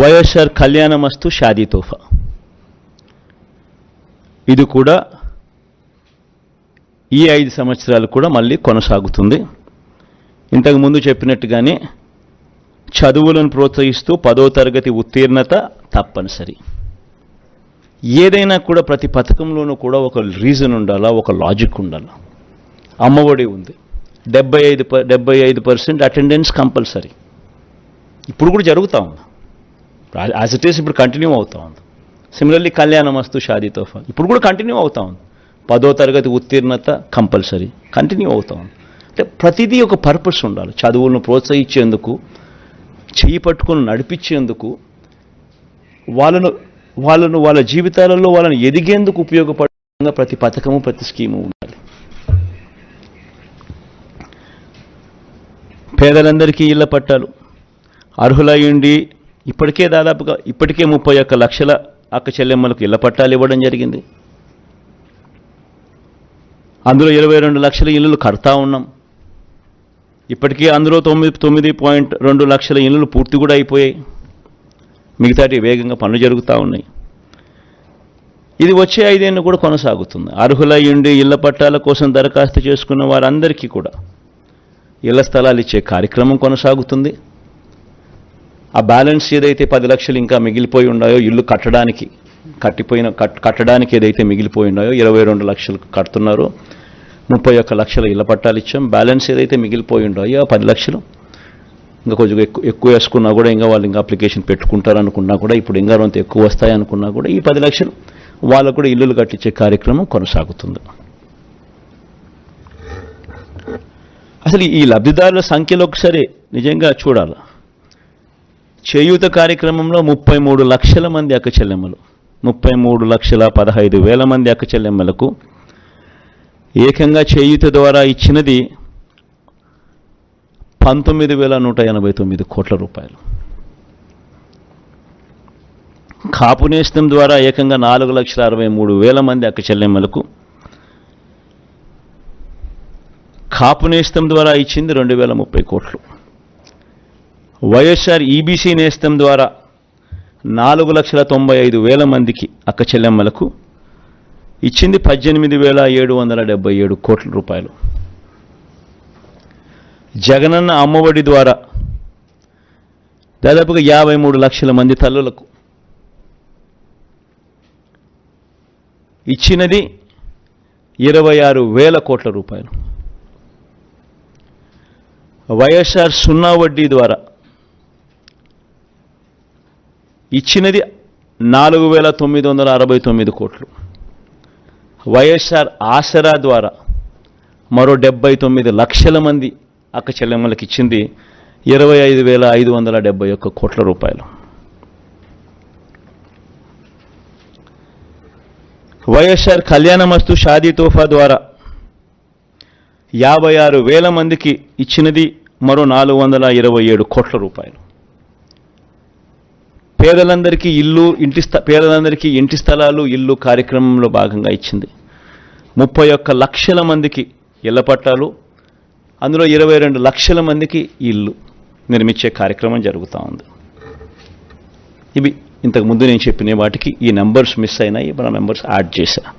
వైఎస్ఆర్ కళ్యాణమస్తు షాదీ తోఫా. ఇది కూడా ఈ ఐదు సంవత్సరాలు కూడా మళ్ళీ కొనసాగుతుంది. ఇంతకు ముందు చెప్పినట్టుగానే చదువులను ప్రోత్సహిస్తూ పదో తరగతి ఉత్తీర్ణత తప్పనిసరి. ఏదైనా కూడా ప్రతి పథకంలోనూ కూడా ఒక రీజన్ ఉండాలా ఒక లాజిక్ ఉండాలా? అమ్మఒడి ఉంది. డెబ్బై ఐదు ప డెబ్బై ఐదు పర్సెంట్ అటెండెన్స్ కంపల్సరీ ఇప్పుడు కూడా జరుగుతూ ఉంది. యాజ్ ఇట్ ఈస్ ఇప్పుడు కంటిన్యూ అవుతా ఉంది. సిమిలర్లీ కళ్యాణ మస్తు షాదీ తోఫా ఇప్పుడు కూడా కంటిన్యూ అవుతా ఉంది. పదో తరగతి ఉత్తీర్ణత కంపల్సరీ కంటిన్యూ అవుతా ఉంది. అంటే ప్రతిదీ ఒక పర్పస్ ఉండాలి. చదువులను ప్రోత్సహించేందుకు చేయి పట్టుకొని నడిపించేందుకు వాళ్ళను వాళ్ళను వాళ్ళ జీవితాలలో వాళ్ళని ఎదిగేందుకు ఉపయోగపడే ప్రతి పథకము ప్రతి స్కీము ఉండాలి. పేదలందరికీ ఇళ్ళ పట్టాలు అర్హులయ్యుండి ఇప్పటికే దాదాపుగా ఇప్పటికే ముప్పై ఒక్క లక్షల అక్క చెల్లెమ్మలకు ఇళ్ళ పట్టాలు ఇవ్వడం జరిగింది. అందులో ఇరవై రెండు లక్షల ఇళ్ళు కడతా ఉన్నాం. ఇప్పటికీ అందులో తొమ్మిది తొమ్మిది పాయింట్ రెండు లక్షల ఇళ్ళు పూర్తి కూడా అయిపోయాయి. మిగతాటి వేగంగా పనులు జరుగుతూ ఉన్నాయి. ఇది వచ్చే ఐదేళ్ళు కూడా కొనసాగుతుంది. అర్హులై ఉండి ఇళ్ళ పట్టాల కోసం దరఖాస్తు చేసుకున్న వారందరికీ కూడా ఇళ్ళ స్థలాలు ఇచ్చే కార్యక్రమం కొనసాగుతుంది. ఆ బ్యాలెన్స్ ఏదైతే పది లక్షలు ఇంకా మిగిలిపోయి ఉన్నాయో ఇల్లు కట్టడానికి కట్టిపోయిన కట్ కట్టడానికి ఏదైతే మిగిలిపోయి ఉన్నాయో ఇరవై రెండు లక్షలు కడుతున్నారో ముప్పై ఒక్క లక్షల ఇళ్ళ పట్టాలు ఇచ్చాం. బ్యాలెన్స్ ఏదైతే మిగిలిపోయి ఉండో ఆ పది లక్షలు. ఇంకా కొంచెం ఎక్కువ ఎక్కువ వేసుకున్నా కూడా ఇంకా వాళ్ళు ఇంకా అప్లికేషన్ పెట్టుకుంటారనుకున్నా కూడా ఇప్పుడు ఇంకా కొంత ఎక్కువ వస్తాయనుకున్నా కూడా ఈ పది లక్షలు వాళ్ళకు కూడా ఇల్లులు కట్టించే కార్యక్రమం కొనసాగుతుంది. అసలు ఈ లబ్ధిదారుల సంఖ్యలో ఒకసారి నిజంగా చూడాలి. చేయూత కార్యక్రమంలో ముప్పై మూడు లక్షల మంది అక్క చెల్లెమ్మలు. ముప్పై మూడు లక్షల పదహైదు వేల మంది అక్క చెల్లెమ్మలకు ఏకంగా చేయూత ద్వారా ఇచ్చినది పంతొమ్మిది వేల నూట ఎనభై తొమ్మిది కోట్ల రూపాయలు. కాపు నేస్తం ద్వారా ఏకంగా నాలుగు లక్షల అరవై మూడు వేల మంది అక్క చెల్లెమ్మలకు కాపు నేస్తం ద్వారా ఇచ్చింది రెండు వేల ముప్పై కోట్లు. వైఎస్ఆర్ ఈబీసీ నేస్తం ద్వారా నాలుగు లక్షల తొంభై ఐదు వేల మందికి అక్క చెల్లెమ్మలకు ఇచ్చింది పద్దెనిమిది వేల ఏడు వందల డెబ్బై ఏడు కోట్ల రూపాయలు. జగనన్న అమ్మఒడి ద్వారా దాదాపుగా యాభై మూడు లక్షల మంది తల్లులకు ఇచ్చినది ఇరవై ఆరు వేల కోట్ల రూపాయలు. వైఎస్ఆర్ సున్నా వడ్డీ ద్వారా ఇచ్చినది నాలుగు వేల తొమ్మిది వందల అరవై తొమ్మిది కోట్లు. వైఎస్ఆర్ ఆసరా ద్వారా మరో డెబ్బై తొమ్మిది లక్షల మంది అక్క చెల్లెమ్మలకు ఇచ్చింది ఇరవై ఐదు వేల ఐదు వందల డెబ్బై ఒక్క కోట్ల రూపాయలు. వైఎస్ఆర్ కళ్యాణమస్తు షాదీ తోఫా ద్వారా యాభై ఆరు వేల మందికి ఇచ్చినది మరో నాలుగు వందల ఇరవై ఏడు కోట్ల రూపాయలు. పేదలందరికీ ఇల్లు ఇంటి పేదలందరికీ ఇంటి స్థలాలు ఇల్లు కార్యక్రమంలో భాగంగా ఇచ్చింది. ముప్పై ఒక్క లక్షల మందికి ఇళ్ళ పట్టాలు అందులో ఇరవై రెండు లక్షల మందికి ఇల్లు నిర్మించే కార్యక్రమం జరుగుతూ ఉంది. ఇవి ఇంతకు ముందు నేను చెప్పిన వాటికి ఈ నెంబర్స్ మిస్ అయినాయి మన నెంబర్స్ యాడ్ చేశాను